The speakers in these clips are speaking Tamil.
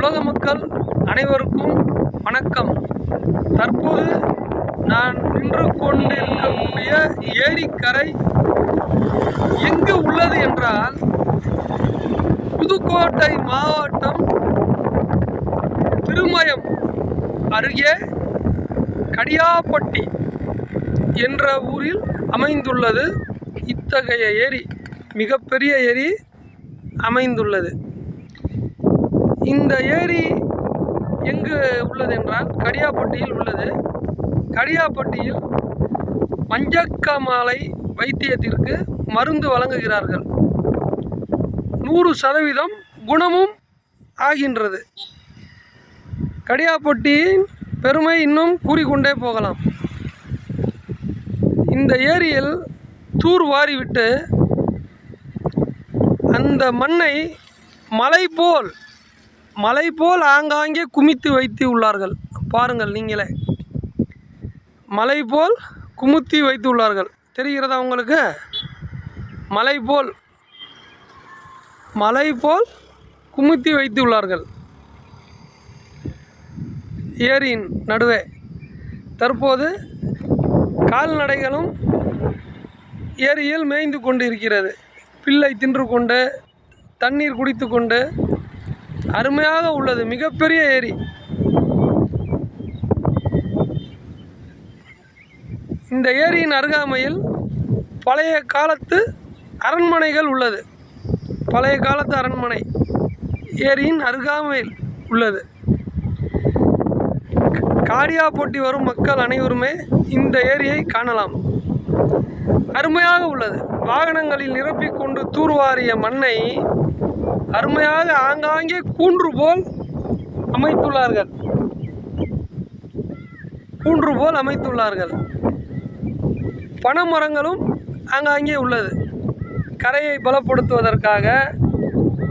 உலக மக்கள் அனைவருக்கும் வணக்கம். தற்போது நான் நின்று கொண்டிருக்கக்கூடிய ஏரிக்கரை எங்கு உள்ளது என்றால் புதுக்கோட்டை மாவட்டம் திருமயம் அருகே கடியாப்பட்டி என்ற ஊரில் அமைந்துள்ளது. இத்தகைய ஏரி மிகப்பெரிய ஏரி அமைந்துள்ளது. இந்த ஏரி எங்கு உள்ளது என்றால் கடியாப்பட்டியில் உள்ளது. கடியாப்பட்டியில் மஞ்சக்கமாலை வைத்தியத்திற்கு மருந்து வழங்குகிறார்கள். நூறு சதவீதம் குணமும் ஆகின்றது. கடியாப்பட்டியின் பெருமை இன்னும் கூறிக்கொண்டே போகலாம். இந்த ஏரியில் தூர் வாரிவிட்டு அந்த மண்ணை மலை போல் மலை போல் ஆங்காங்கே குமித்து வைத்து உள்ளார்கள். பாருங்கள் நீங்களே. மலை போல் குமுத்தி வைத்து உள்ளார்கள். தெரிகிறதா உங்களுக்கு? மலை போல் மலை போல் குமுத்தி வைத்து உள்ளார்கள். ஏரியின் நடுவே. தற்போது கால்நடைகளும் ஏரியில் மேய்ந்து கொண்டு இருக்கிறது பிள்ளை தின்று கொண்டு தண்ணீர் குடித்து கொண்டு அருமையாக உள்ளது மிகப்பெரிய ஏரி. இந்த ஏரியின் அருகாமையில் பழைய காலத்து அரண்மனைகள் உள்ளது. பழைய காலத்து அரண்மனை ஏரியின் அருகாமையில் உள்ளது. காடியாப்பட்டி வரும் மக்கள் அனைவருமே இந்த ஏரியை காணலாம். அருமையாக உள்ளது. வாகனங்களில் நிரப்பிக்கொண்டு தூர்வாரிய மண்ணை அருமையாக ஆங்காங்கே கூன்று போல் அமைத்துள்ளார்கள். கூன்று போல் அமைத்துள்ளார்கள். பனைமரங்களும் ஆங்காங்கே உள்ளது. கரையை பலப்படுத்துவதற்காக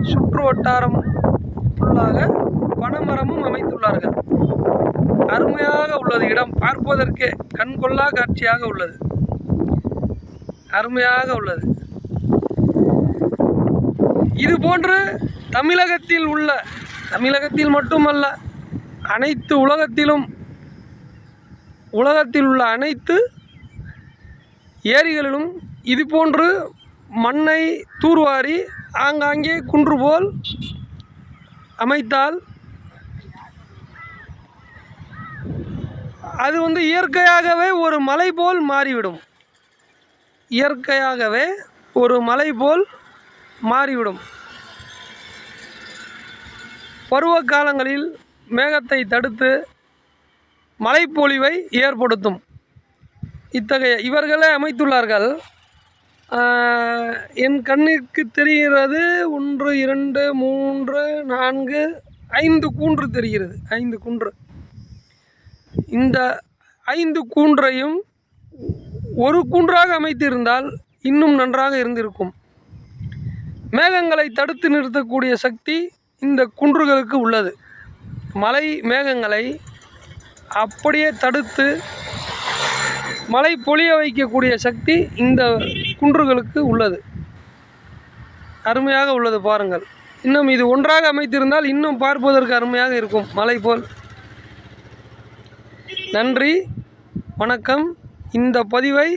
சுற்று வட்டாரம் ஃபுல்லாக பனைமரமும் அமைத்துள்ளார்கள். அருமையாக உள்ளது. இடம் பார்ப்பதற்கே கண்கொள்ளா காட்சியாக உள்ளது. அருமையாக உள்ளது. இது போன்று தமிழகத்தில் உள்ள தமிழகத்தில் மட்டுமல்ல அனைத்து உலகத்திலும் உலகத்தில் உள்ள அனைத்து ஏரிகளிலும் இது போன்று மண்ணை தூர்வாரி ஆங்காங்கே குன்று போல் அமைத்தால் அது வந்து இயற்கையாகவே ஒரு மலை போல் மாறிவிடும். இயற்கையாகவே ஒரு மலை போல் மாறிவிடும். பருவ காலங்களில் மேகத்தை தடுத்து மழைப்பொழிவை ஏற்படுத்தும். இத்தகைய இவர்களே அமைத்துள்ளார்கள். என் கண்ணிற்கு தெரிகிறது ஒன்று இரண்டு மூன்று நான்கு ஐந்து கூன்று தெரிகிறது. ஐந்து குன்று. இந்த ஐந்து கூன்றையும் ஒரு கூன்றாக அமைத்திருந்தால் இன்னும் நன்றாக இருந்திருக்கும். மேகங்களை தடுத்து நிறுத்தக்கூடிய சக்தி இந்த குன்றுகளுக்கு உள்ளது. மலை மேகங்களை அப்படியே தடுத்து மழை பொழிய வைக்கக்கூடிய சக்தி இந்த குன்றுகளுக்கு உள்ளது. அருமையாக உள்ளது பாருங்கள். இன்னும் இது ஒன்றாக அமைத்திருந்தால் இன்னும் பார்ப்பதற்கு அருமையாக இருக்கும் மலை போல். நன்றி வணக்கம். இந்த பதிவை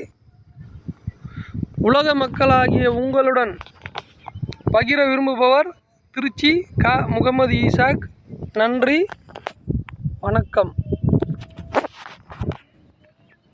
உலக மக்களாகிய உங்களுடன் பகிர விரும்புபவர் திருச்சி க. முகமது ஈசாக். நன்றி. வணக்கம்.